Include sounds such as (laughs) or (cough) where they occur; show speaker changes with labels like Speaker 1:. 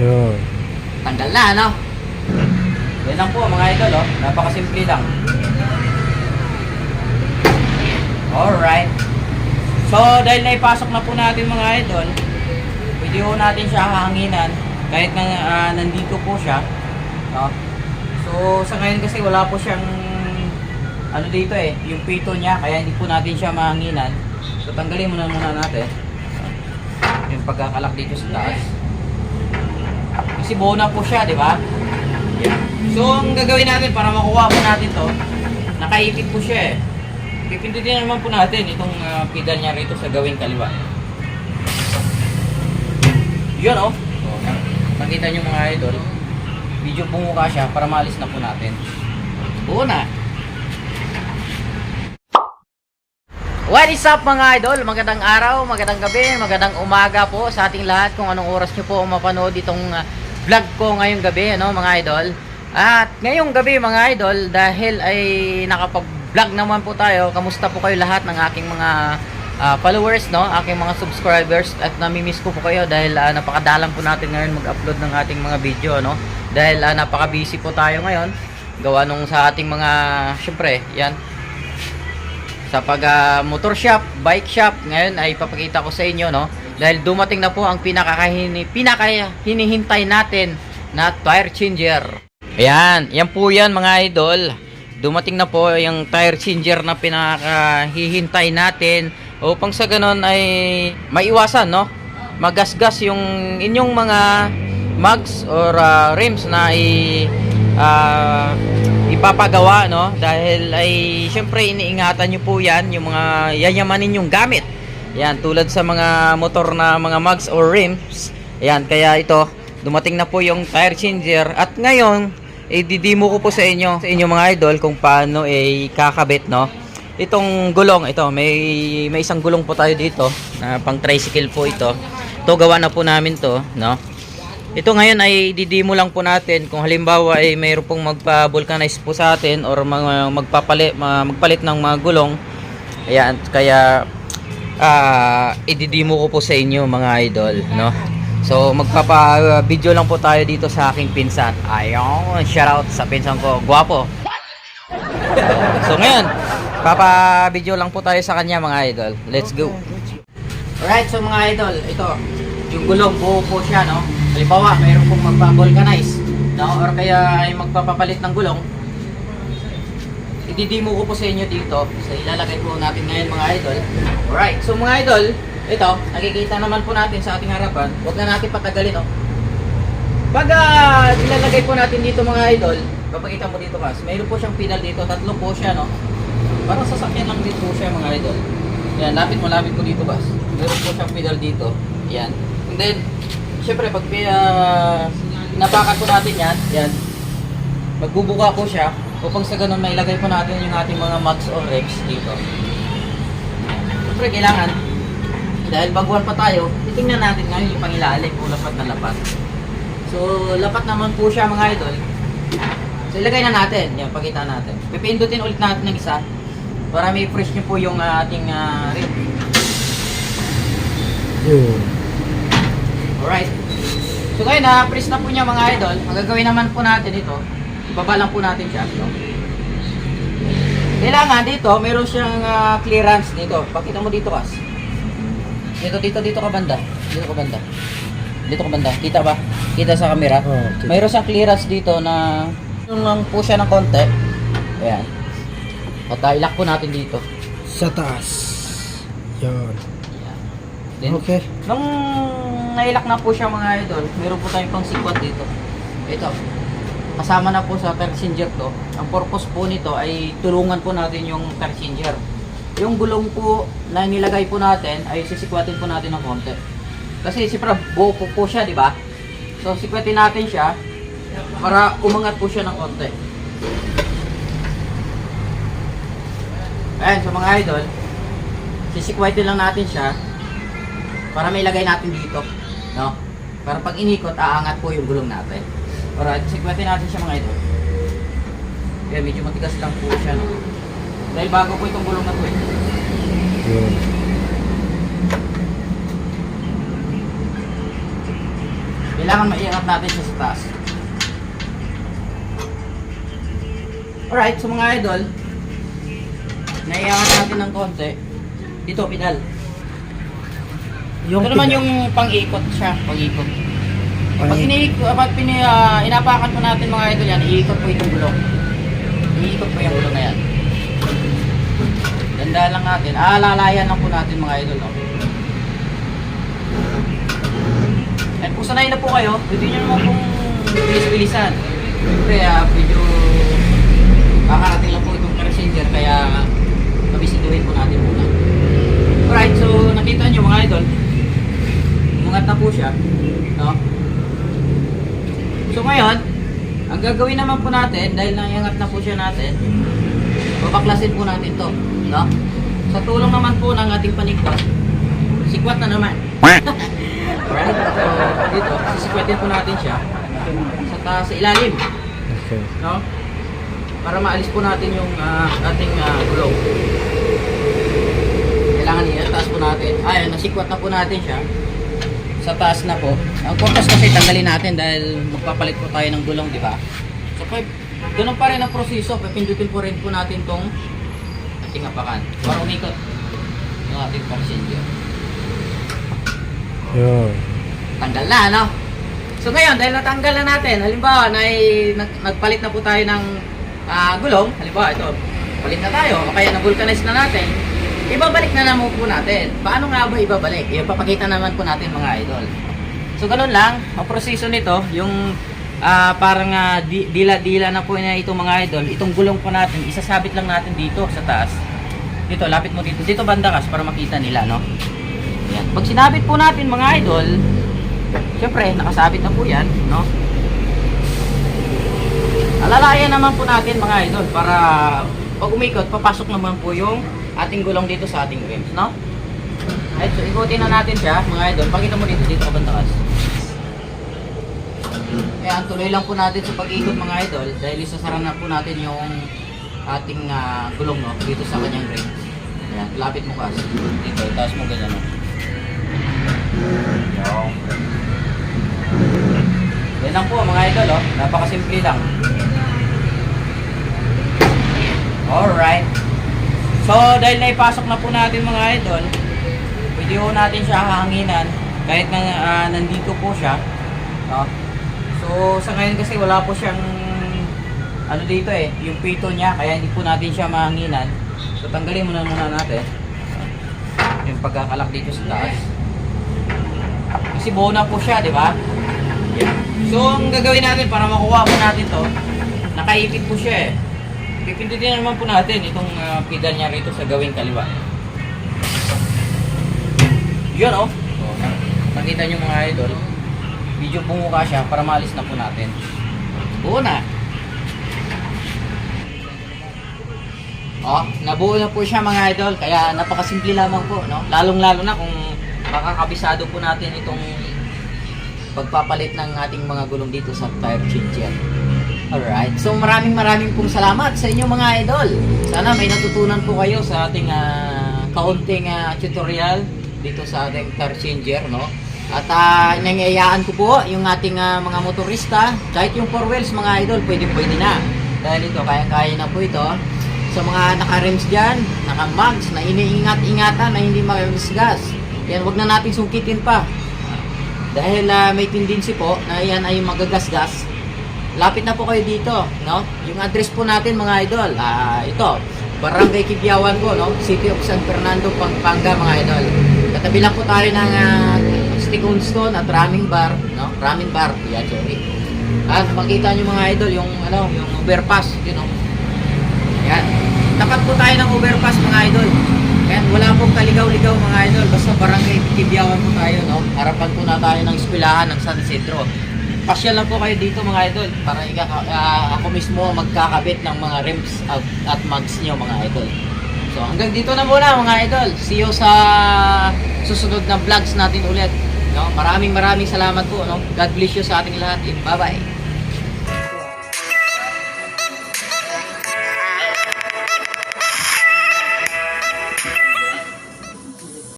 Speaker 1: Yun.
Speaker 2: Tanggal na, ano? Yan lang po mga idol, oh. Napakasimple lang. Alright. So, dahil naipasok na po natin mga idol, pwede po natin siya hahanginan kahit na ah, nandito po siya. No? So, sa ngayon kasi wala po siyang ano dito eh, yung pito niya, kaya hindi po natin siya mahanginan. So, tanggalin muna muna natin. Yung pagkakalak dito sa taas. Kasi buo po siya, di ba? Yeah. So, ang gagawin natin para makuha po natin to, nakaipit po siya eh. Pipindutin naman po natin itong ah, pedal niya rito sa gawing kaliwa. Yun oh. So, nakita nyo mga idol, medyo bumuka siya para maalis na po natin. Buo na. What is up mga idol? Magandang araw, magandang gabi, magandang umaga po sa ating lahat kung anong oras nyo po mapanood itong uh, vlog ko ngayong gabi, ano mga idol. At ngayong gabi mga idol, dahil ay nakapag-vlog naman po tayo, kamusta po kayo lahat ng aking mga ah, followers, no? Aking mga subscribers at namimiss ko po kayo dahil ah, napakadalang po natin ngayon mag-upload ng ating mga video, no? Dahil ah, napaka-busy po tayo ngayon gawa nung sa ating mga syempre, yan, sa pag ah, motor shop, bike shop, ngayon ay papakita ko sa inyo no dahil dumating na po ang pinakahini pinaka hinihintay natin na tire changer. Ayan, yan po yan mga idol. Dumating na po yung tire changer na pinakahihintay natin upang sa ganon ay maiwasan no magasgas yung inyong mga mugs or ah, rims na i ah, ipapagawa no dahil ay syempre iniingatan nyo po yan yung mga yayamanin yung gamit yan tulad sa mga motor na mga mugs or rims. Yan kaya ito dumating na po yung tire changer. At ngayon ididimo ko po sa inyo sa inyo mga idol kung paano eh kakabit no? Itong gulong ito may may isang gulong po tayo dito na pang tricycle po ito. To gawa na po namin to no? Ito ngayon ay didimo lang po natin. Kung halimbawa ay mayroon pong magpa-vulcanize po sa atin or mga magpapalit ma- magpalit ng mga gulong. Ayan, kaya ah ididimo ko po sa inyo mga idol, no? So magpapa-video lang po tayo dito sa aking pinsan. Ayun, shout out sa pinsan ko, gwapo. So ngayon, papa-video lang po tayo sa kanya mga idol. Let's go. Alright, so mga idol, ito, yung gulong buo po siya, no? Halimbawa, mayroon pong magpa-vulcanize, no? Or kaya ay magpapapalit ng gulong. Ididimo ko po sa inyo dito. So, ilalagay po natin ngayon mga idol. Alright, so mga idol, ito, nakikita naman po natin sa ating harapan. Huwag na natin patagalin, no? Pag ah, ilalagay po natin dito mga idol, papakita mo dito mas, mayroon po siyang pedal dito, tatlo po siya, no? Parang sasakyan lang din po siya mga idol. Yan, lapit mo, lapit ko dito bas. Meron po siyang pedal dito. Yan. And then, syempre pag uh, napakan po natin yan, yan, magbubuka po siya upang sa ganun mailagay po natin yung ating mga mugs or rims dito. Syempre kailangan, dahil baguhan pa tayo, titingnan natin ngayon yung pangilalim kung lapat na lapat. So, lapat naman po siya mga idol. So, ilagay na natin. Yan, pakita natin. Pipindutin ulit natin ng isa para may fresh nyo po yung ah, ating uh, rim.
Speaker 1: Yun.
Speaker 2: Alright. So ngayon na press na po niya mga idol. Ang gagawin naman po natin ito, ibaba lang po natin siya. No? Kailangan dito, meron siyang ah, clearance dito. Pakita mo dito kas. Dito, dito, dito ka banda. Dito ka banda. Dito ka banda. Kita ba? Kita sa camera.
Speaker 1: Oh, okay.
Speaker 2: Mayroon siyang clearance dito na yung lang po siya ng konti. Ayan. At ah, ilak po natin dito.
Speaker 1: Sa taas. Yun.
Speaker 2: Ayan. Then,
Speaker 1: Okay.
Speaker 2: Nung nailak na po siya mga idol, meron po tayong pang sikwat dito. Ito. Kasama na po sa passenger to. Ang purpose po nito ay tulungan po natin yung passenger. Yung gulong po na nilagay po natin ay sisikwatin po natin ng konti. Kasi siyempre buo po po siya, di ba? So sikwatin natin siya para umangat po siya ng konti. Ayan, so mga idol, sisikwatin lang natin siya para may lagay natin dito, no? Para pag inikot, aangat po yung gulong natin. Alright, sikwatin natin siya mga idol. Kaya medyo matigas lang po siya, no? Dahil bago po itong gulong na to eh.
Speaker 1: Yun.
Speaker 2: Kailangan maiangat natin siya sa taas. Alright, so mga idol, naiangat natin ng konti. Dito, pedal. Ito naman yung pang-ikot siya, pang-ikot. Pag iniikot, pag pini, ah, inapakan po natin mga idol yan, iikot po itong gulong. Iikot po yung gulong na yan. Ganda lang natin. Ah, lalayan lang po natin mga idol. No? At kung sanay na po kayo, pwede nyo naman pong bilis-bilisan. Siyempre, ah, medyo kakarating lang po itong passenger, kaya mabisiduhin po natin muna. Alright, so nakita nyo mga idol, umangat na po siya. No? So ngayon, ang gagawin naman po natin, dahil naiangat na po siya natin, babaklasin po natin to. No? Sa tulong naman po ng ating panikot, sikwat na naman. (laughs) Alright, so dito, sisikwatin po natin siya sa taas, sa ilalim.
Speaker 1: Okay.
Speaker 2: No? Para maalis po natin yung ah, ating gulong. Kailangan niya, taas po natin. Ayun, nasikwat na po natin siya. Sa taas na po. Ang purpose kasi tanggalin natin dahil magpapalit po tayo ng gulong, di ba? So, pa, ganun pa rin ang proseso. Pipindutin po rin po natin tong ating apakan. Para umikot yung ating passenger.
Speaker 1: Yun.
Speaker 2: tanggal na, ano? So ngayon, dahil natanggal na natin, halimbawa, na nag, nagpalit na po tayo ng ah, gulong, halimbawa, ito, palit na tayo, o kaya na-vulcanize na natin, ibabalik na naman po natin. Paano nga ba ibabalik? Ipapakita naman po natin mga idol. So ganun lang, ang proseso nito, yung ah, parang di- dila-dila na po na itong mga idol, itong gulong po natin, isasabit lang natin dito sa taas. Dito, lapit mo dito. Dito banda kas para makita nila, no? Yan. Pag sinabit po natin mga idol, syempre, nakasabit na po yan, no? Alalayan naman po natin mga idol para pag umikot, papasok naman po yung ating gulong dito sa ating rims, no? Right, so ikutin na natin siya, mga idol. Pakita mo dito, dito ka bantakas. Kaya ang tuloy lang po natin sa pag-ikot mga idol dahil isasara na po natin yung ating ah, gulong no, dito sa kanyang rim. Ayan, lapit mo kasi. Dito, taas mo ganyan no. Yan lang po mga idol oh. Napakasimple lang. Alright. So, dahil naipasok na po natin mga idol, pwede po natin siya hahanginan kahit na ah, nandito po siya. No? So, sa ngayon kasi wala po siyang ano dito eh, yung pito niya, kaya hindi po natin siya mahanginan. So, tanggalin muna muna natin yung pagkakalak dito sa taas. Kasi buo na po siya, di ba? Yan. So, ang gagawin natin para makuha po natin to, nakaipit po siya eh. Pipindutin naman po natin itong ah, pedal niya rito sa gawing kaliwa. Yun oh. oh nakita niyo mga idol, medyo bumuka siya para maalis na po natin. Buo na. Oh, nabuo na po siya mga idol, kaya napakasimple lamang po, no? Lalong-lalo na kung makakabisado po natin itong pagpapalit ng ating mga gulong dito sa tire changer. Alright, so maraming maraming pong salamat sa inyo mga idol. Sana may natutunan po kayo sa ating ah, kaunting ah, tutorial dito sa ating tire changer, no? At uh, nangyayaan ko po yung ating ah, mga motorista, kahit yung four wheels mga idol, pwede pwede na. Dahil ito, kaya-kaya na po ito. Sa mga naka-rims dyan, naka-mags, na iniingat-ingatan na hindi magasgas. Yan, wag na natin sungkitin pa. Dahil ah, may tendency po na yan ay magagasgas. Lapit na po kayo dito, no? Yung address po natin mga idol, ah ito, Barangay Kibiawan po, no? City of San Fernando, Pampanga mga idol. Katabi lang po tayo ng uh, Stick at Ramming Bar, no? Ramming Bar, yeah, sorry. At makita nyo mga idol, yung ano, yung overpass, you know. Yan. Tapat po tayo ng overpass mga idol. Yan, wala pong kaligaw-ligaw mga idol. Basta barangay Kibiawan po tayo, no? Harapan po na tayo ng eskwelahan ng San Isidro. Pasyal lang po kayo dito mga idol para ah, ako mismo magkakabit ng mga rims at, at mags nyo mga idol. So hanggang dito na muna mga idol. See you sa susunod na vlogs natin ulit. No? Maraming maraming salamat po. No? God bless you sa ating lahat. Bye bye.